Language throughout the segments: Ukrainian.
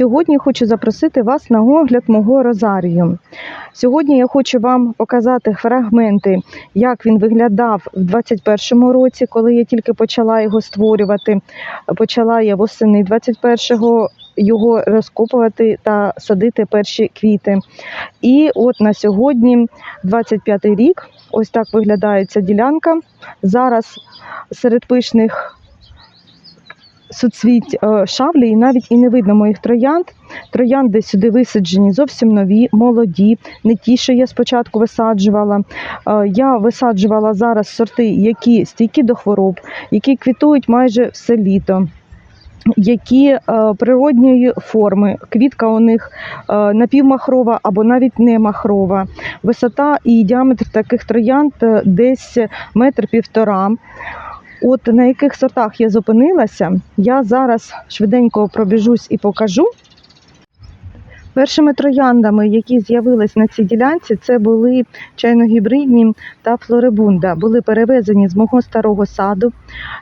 Сьогодні хочу запросити вас на огляд мого розарію. Сьогодні я хочу вам показати фрагменти, як він виглядав в 2021 році, коли я тільки почала його створювати. Почала я восени 21-го його розкопувати та садити перші квіти. І от на сьогодні, 25 рік, ось так виглядає ця ділянка. Зараз серед пишних суцвіть е, шавлі, і навіть і не видно моїх троянд. Троянди сюди висаджені зовсім нові, молоді, не ті, що я спочатку висаджувала. Е, Я висаджувала зараз сорти, які стійкі до хвороб, які квітують майже все літо. Які е, природньої форми, квітка у них напівмахрова або навіть не махрова. Висота і діаметр таких троянд десь метр півтора. От на яких сортах я зупинилася, я зараз швиденько пробіжусь і покажу. Першими трояндами, які з'явились на цій ділянці, це були чайногібридні та флорибунда. Були перевезені з мого старого саду.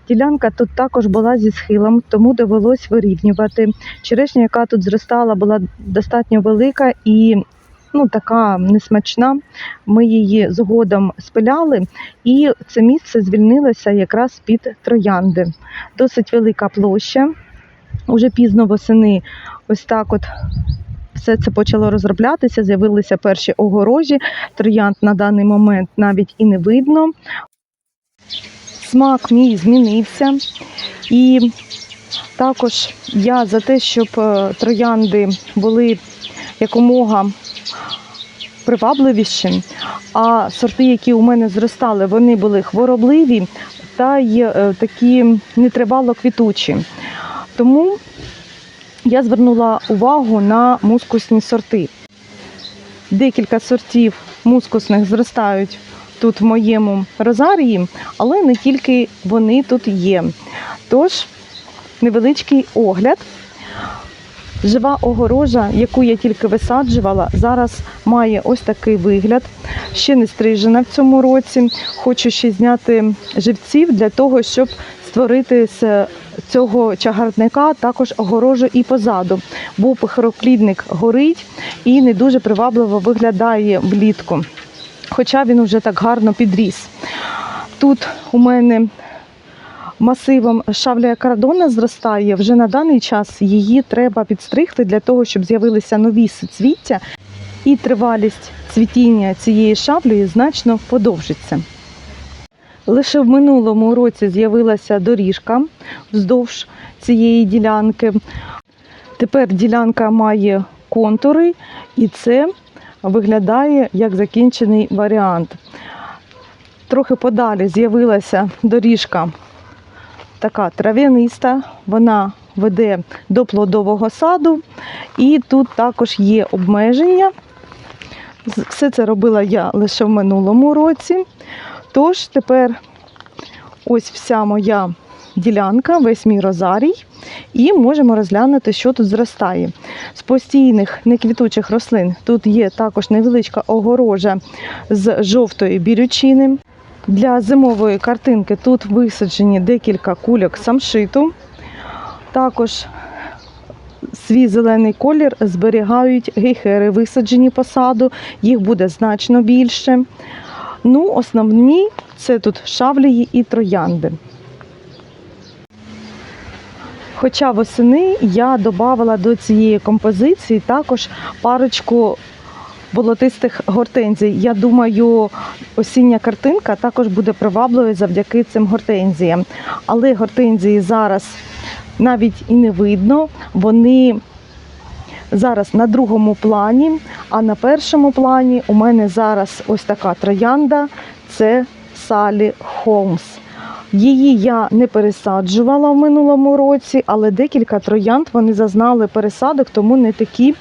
Ділянка тут також була зі схилом, тому довелось вирівнювати. Черешня, яка тут зростала, була достатньо велика і ну, така несмачна. Ми її згодом спиляли, і це місце звільнилося якраз під троянди. Досить велика площа. Уже пізно восени ось так от все це почало розроблятися, з'явилися перші огорожі. Троянд на даний момент навіть і не видно. Смак мій змінився. І також я за те, щоб е, троянди були якомога привабливіші, а сорти, які у мене зростали, вони були хворобливі та й е, такі нетривало квітучі. Тому я звернула увагу на мускусні сорти. Декілька сортів мускусних зростають тут в моєму розарії, але не тільки вони тут є. Тож, невеличкий огляд. Жива огорожа, яку я тільки висаджувала, зараз має ось такий вигляд. Ще не стрижена в цьому році. Хочу ще зняти живців для того, щоб створити з цього чагарника також огорожу і позаду, бо пихороплідник горить і не дуже привабливо виглядає влітку. Хоча він вже так гарно підріс. Тут у мене масивом шавля кардона зростає. Вже на даний час її треба підстригти для того, щоб з'явилися нові суцвіття, і тривалість цвітіння цієї шаблею значно подовжиться. Лише в минулому році з'явилася доріжка вздовж цієї ділянки. Тепер ділянка має контури, і це виглядає як закінчений варіант. Трохи подалі з'явилася доріжка така трав'яниста, вона веде до плодового саду, і тут також є обмеження. Все це робила я лише в минулому році. Тож тепер ось вся моя ділянка, весь мій розарій, і можемо розглянути, що тут зростає. З постійних неквітучих рослин тут є також невеличка огорожа з жовтої бірючини. Для зимової картинки тут висаджені декілька кульок самшиту. Також свій зелений колір зберігають гейхери, висаджені по саду, їх буде значно більше. Ну, основні це тут шавлії і троянди. Хоча восени я додавала до цієї композиції також парочку болотистих гортензій. Я думаю, осіння картинка також буде привабливою завдяки цим гортензіям. Але гортензії зараз навіть і не видно. Вони зараз на другому плані, а на першому плані у мене зараз ось така троянда це Салі Холмс. Її я не пересаджувала в минулому році, але декілька троянд вони зазнали пересадок, тому не такі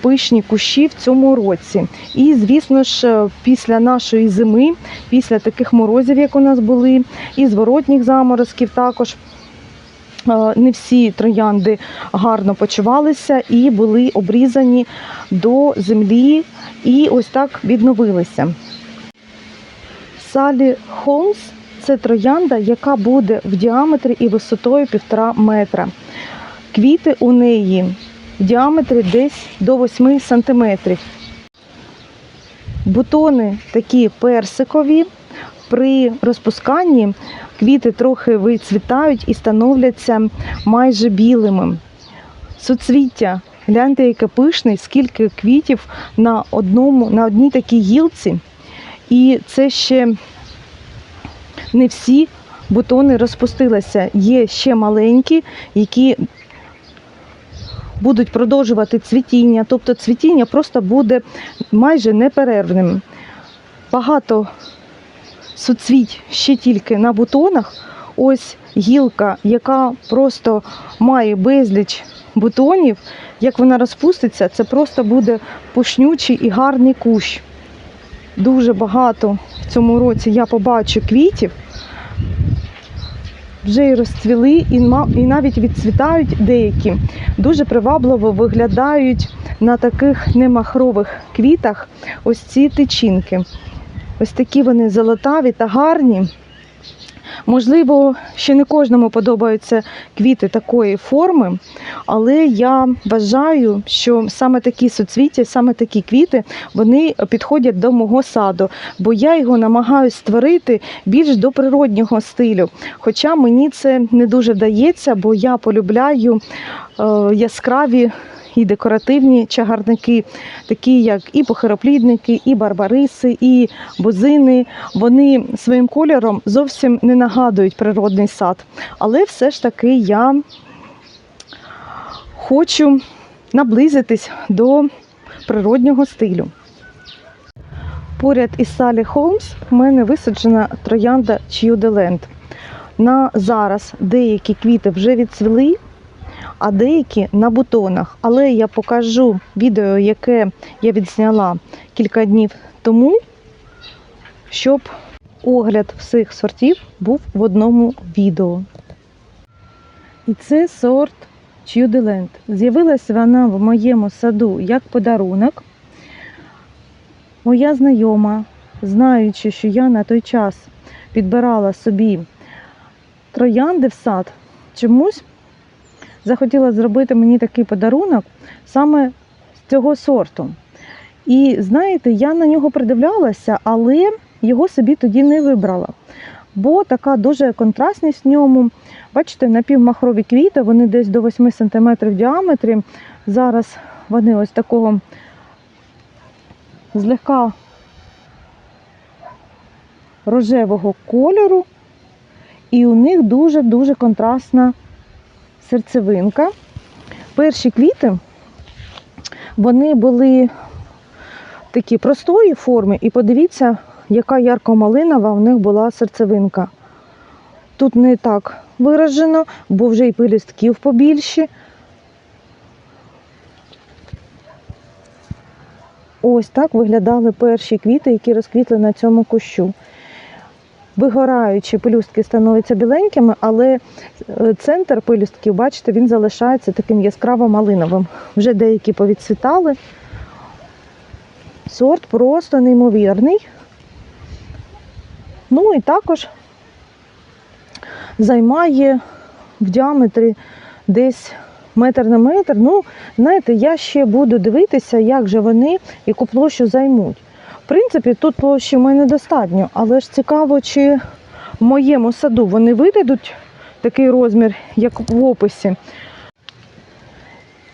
пишні кущі в цьому році. І, звісно ж, після нашої зими, після таких морозів, як у нас були, і зворотніх заморозків також. е, Не всі троянди гарно почувалися і були обрізані до землі, і ось так відновилися. Салі Холмс це троянда, яка буде в діаметрі і висотою півтора метра. Квіти у неї в діаметрі десь до 8 сантиметрів. Бутони такі персикові. При розпусканні квіти трохи вицвітають і становляться майже білими. Суцвіття, гляньте, яке пишне, скільки квітів на, одному, на одній такій гілці. І це ще не всі бутони розпустилися. Є ще маленькі, які будуть продовжувати цвітіння. Тобто цвітіння просто буде майже неперервним. Багато суцвіть ще тільки на бутонах. Ось гілка, яка просто має безліч бутонів. Як вона розпуститься, це просто буде пушнючий і гарний кущ. Дуже багато в цьому році я побачу квітів. Вже й розцвіли, і навіть відцвітають деякі. Дуже привабливо виглядають на таких немахрових квітах ось ці тичинки. Ось такі вони золотаві та гарні. Можливо, ще не кожному подобаються квіти такої форми, але я вважаю, що саме такі суцвіття, саме такі квіти, вони підходять до мого саду, бо я його намагаюся створити більш до природнього стилю. Хоча мені це не дуже вдається, бо я полюбляю е, яскраві і декоративні чагарники, такі як і похироплідники, і барбариси, і бузини. Вони своїм кольором зовсім не нагадують природний сад. Але все ж таки я хочу наблизитись до природнього стилю. Поряд із Салі Холмс в мене висаджена троянда Ч'юделенд. На зараз деякі квіти вже відцвіли, а деякі на бутонах. Але я покажу відео, яке я відзняла кілька днів тому, щоб огляд всіх сортів був в одному відео. І це сорт Ч'юделенд. З'явилася вона в моєму саду як подарунок. Моя знайома, знаючи, що я на той час підбирала собі троянди в сад, чомусь захотіла зробити мені такий подарунок саме з цього сорту. І знаєте, я на нього придивлялася, але його собі тоді не вибрала. Бо така дуже контрастність в ньому. Бачите, напівмахрові квіти, вони десь до 8 см в діаметрі. Зараз вони ось такого злегка рожевого кольору, і у них дуже-дуже контрастна серцевинка. Перші квіти вони були такі простої форми, і подивіться, яка ярко-малинова у них була серцевинка. Тут не так виражено, бо вже і пилістків побільші. Ось так виглядали перші квіти, які розквітли на цьому кущу. Вигораючи, пелюстки становляться біленькими, але е, центр пелюстків, бачите, він залишається таким яскраво малиновим. Вже деякі повідцвітали. Сорт просто неймовірний. Ну і також займає в діаметрі десь метр на метр. Ну, знаєте, я ще буду дивитися, як же вони яку площу займуть. Принципі, тут площі в мене достатньо, але ж цікаво, чи в моєму саду вони вийдуть такий розмір, як в описі.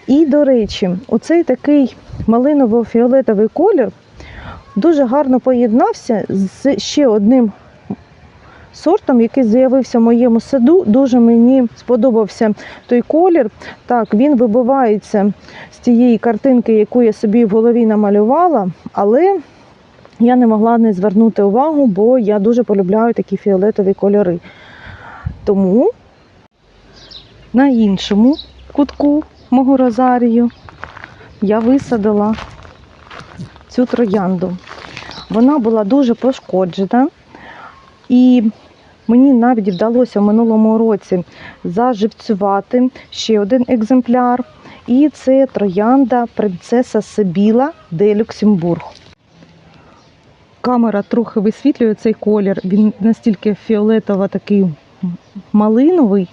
І, до речі, оцей такий малиново-фіолетовий колір дуже гарно поєднався з ще одним сортом, який з'явився в моєму саду. Дуже мені сподобався той колір. Так, він вибивається з тієї картинки, яку я собі в голові намалювала, але я не могла не звернути увагу, бо я дуже полюбляю такі фіолетові кольори. Тому на іншому кутку мого розарію я висадила цю троянду. Вона була дуже пошкоджена, і мені навіть вдалося в минулому році заживцювати ще один екземпляр. І це троянда принцеса Сибіла де Люксембург. Камера трохи висвітлює цей колір. Він настільки фіолетово такий малиновий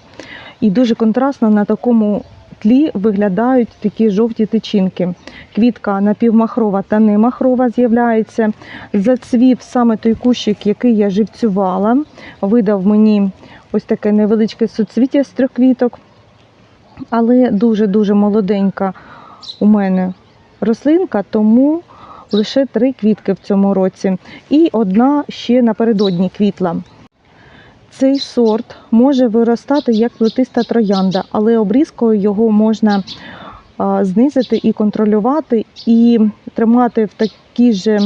і дуже контрастно на такому тлі виглядають такі жовті тичинки. Квітка напівмахрова та немахрова з'являється. Зацвів саме той кущик, який я живцювала. Видав мені ось таке невеличке суцвіття з трьох квіток, але дуже-дуже молоденька у мене рослинка, тому лише три квітки в цьому році. І одна ще напередодні квітла. Цей сорт може виростати як плетиста троянда, але обрізкою його можна знизити і контролювати, і тримати в такій же.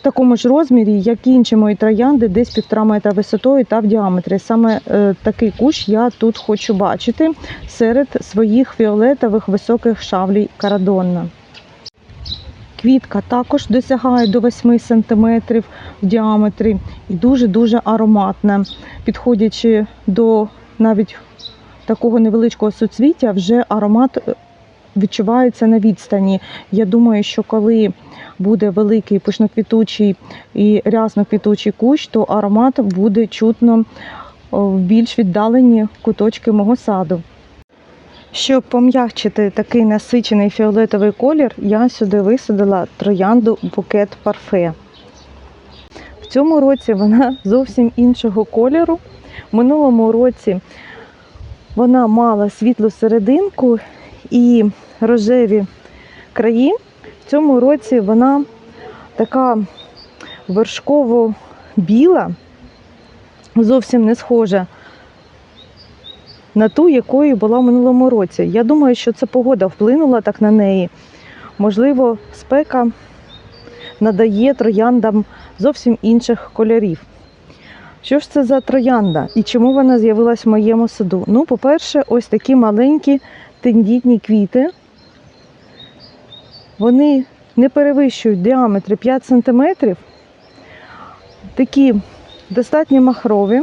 В такому ж розмірі, як і інші мої троянди, десь півтора метра висотою та в діаметрі. Саме е, такий кущ я тут хочу бачити серед своїх фіолетових високих шавлій карадонна. Квітка також досягає до 8 см в діаметрі і дуже-дуже ароматна. Підходячи до навіть такого невеличкого суцвіття, вже аромат е, відчувається на відстані. Я думаю, що коли буде великий пишноквітучий і рясноквітучий кущ, то аромат буде чутно в більш віддалені куточки мого саду. Щоб пом'якчити такий насичений фіолетовий колір, я сюди висадила троянду букет парфе. В цьому році вона зовсім іншого кольору. В минулому році вона мала світлу серединку і рожеві краї. В цьому році вона така вершково-біла, зовсім не схожа на ту, якою була в минулому році. Я думаю, що це погода вплинула так на неї. Можливо, спека надає трояндам зовсім інших кольорів. Що ж це за троянда і чому вона з'явилась в моєму саду? Ну, по-перше, ось такі маленькі тендітні квіти. Вони не перевищують в діаметрі 5 см. Такі достатньо махрові.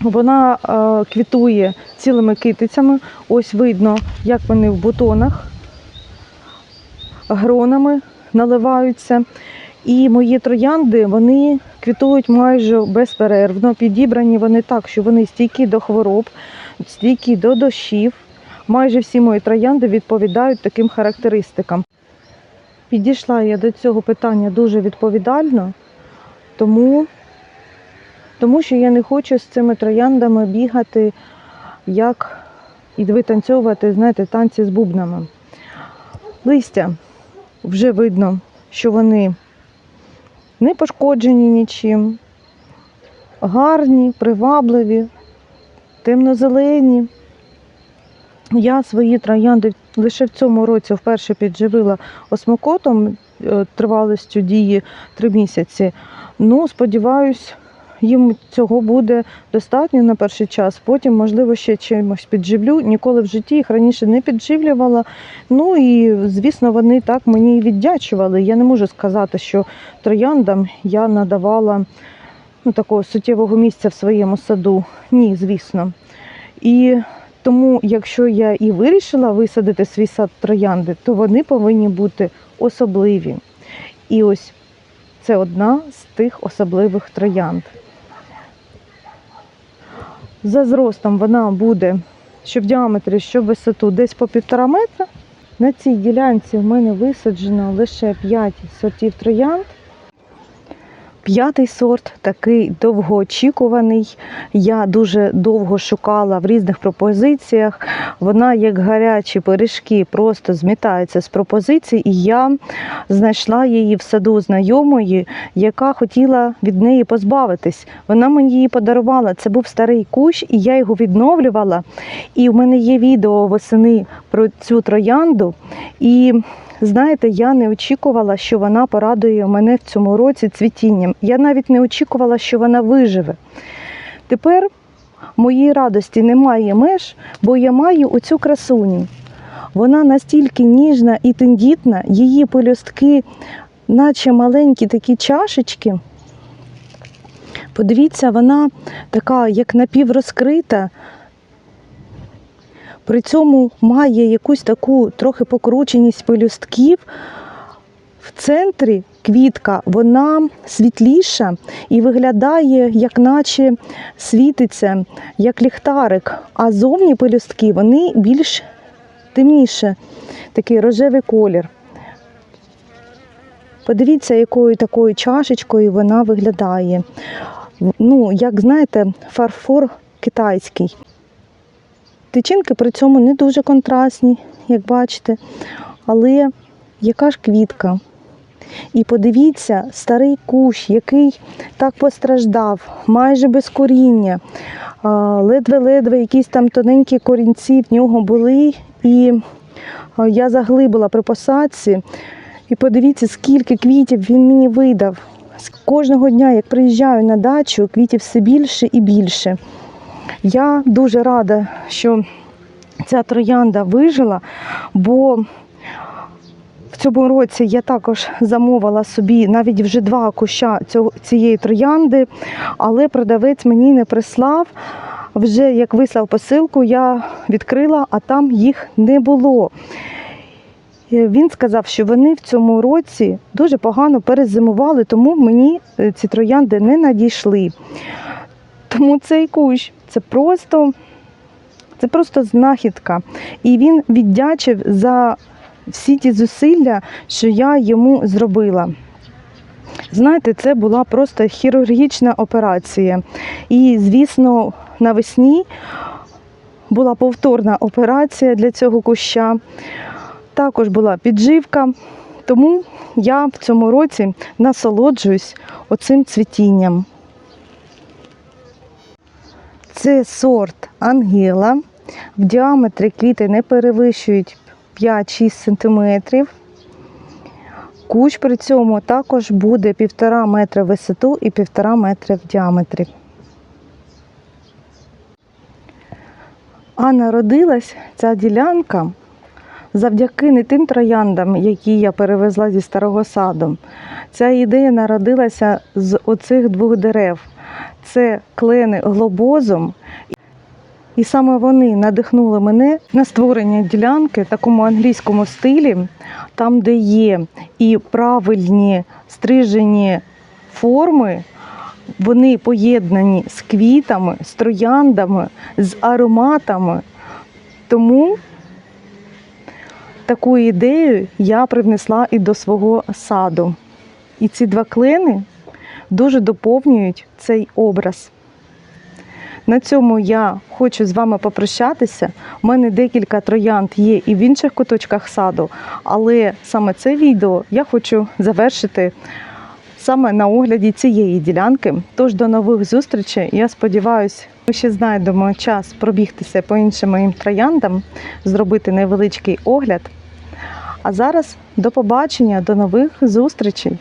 Вона е, квітує цілими китицями. Ось видно, як вони в бутонах гронами наливаються. І мої троянди вони квітують майже безперервно. Підібрані вони так, що вони стійкі до хвороб, стійкі до дощів. Майже всі мої троянди відповідають таким характеристикам. Підійшла я до цього питання дуже відповідально, тому тому що я не хочу з цими трояндами бігати, як і витанцьовувати, знаєте, танці з бубнами. Листя вже видно, що вони не пошкоджені нічим, гарні, привабливі, темно-зелені. Я свої троянди лише в цьому році вперше підживила осмокотом е, тривалістю дії три місяці. Ну, сподіваюсь, їм цього буде достатньо на перший час. Потім, можливо, ще чимось підживлю. Ніколи в житті їх раніше не підживлювала. Ну і, звісно, вони так мені віддячували. Я не можу сказати, що трояндам я надавала ну, такого суттєвого місця в своєму саду. Ні, звісно. І тому, якщо я і вирішила висадити свій сад троянди, то вони повинні бути особливі. І ось це одна з тих особливих троянд. За зростом вона буде, що в діаметрі, що в висоту, десь по півтора метра. На цій ділянці в мене висаджено лише 5 сортів троянд. П'ятий сорт такий довгоочікуваний. Я дуже довго шукала в різних пропозиціях. Вона, як гарячі пиріжки, просто змітається з пропозицій, і я знайшла її в саду знайомої, яка хотіла від неї позбавитись. Вона мені її подарувала. Це був старий кущ, і я його відновлювала. І в мене є відео восени про цю троянду. І Знаєте, я не очікувала, що вона порадує мене в цьому році цвітінням. Я навіть не очікувала, що вона виживе. Тепер моїй радості немає меж, бо я маю оцю красуню. Вона настільки ніжна і тендітна, її пелюстки, наче маленькі такі чашечки. Подивіться, вона така, як напіврозкрита, при цьому має якусь таку трохи покрученість пелюстків в центрі квітка вона світліша і виглядає, як наче світиться, як ліхтарик, а зовні пелюстки вони більш темніше, такий рожевий колір. Подивіться, якою такою чашечкою вона виглядає. Ну, як знаєте, фарфор китайський. Тичинки при цьому не дуже контрастні, як бачите, але яка ж квітка? І подивіться, старий кущ, який так постраждав, майже без коріння. Ледве-ледве якісь там тоненькі корінці в нього були. І я заглибила при посадці. І подивіться, скільки квітів він мені видав. Кожного дня, як приїжджаю на дачу, квітів все більше і більше. Я дуже рада, що ця троянда вижила, бо в цьому році я також замовила собі навіть вже два куща цієї троянди, але продавець мені не прислав. Вже як вислав посилку, я відкрила, а там їх не було. Е, Він сказав, що вони в цьому році дуже погано перезимували, тому мені е, ці троянди не надійшли. Тому цей кущ це просто, це просто знахідка. І він віддячив за всі ті зусилля, що я йому зробила. Знаєте, це була просто хірургічна операція. І, звісно, навесні була повторна операція для цього куща. Також була підживка. Тому я в цьому році насолоджуюсь оцим цвітінням. Це сорт Ангела. В діаметрі квіти не перевищують 5-6 см. Кущ при цьому також буде 1,5 метра висоту і 1,5 метра в діаметрі. А народилась ця ділянка завдяки не тим трояндам, які я перевезла зі старого саду. Ця ідея народилася з оцих двох дерев. Це клени глобозом. І саме вони надихнули мене на створення ділянки в такому англійському стилі, там, де є і правильні стрижені форми, вони поєднані з квітами, з трояндами, з ароматами. Тому таку ідею я привнесла і до свого саду. І ці два клени дуже доповнюють цей образ. На цьому я хочу з вами попрощатися. У мене декілька троянд є і в інших куточках саду, але саме це відео я хочу завершити саме на огляді цієї ділянки. Тож до нових зустрічей. Я сподіваюся, ми ще знайдемо час пробігтися по іншим моїм трояндам, зробити невеличкий огляд. А зараз до побачення, до нових зустрічей!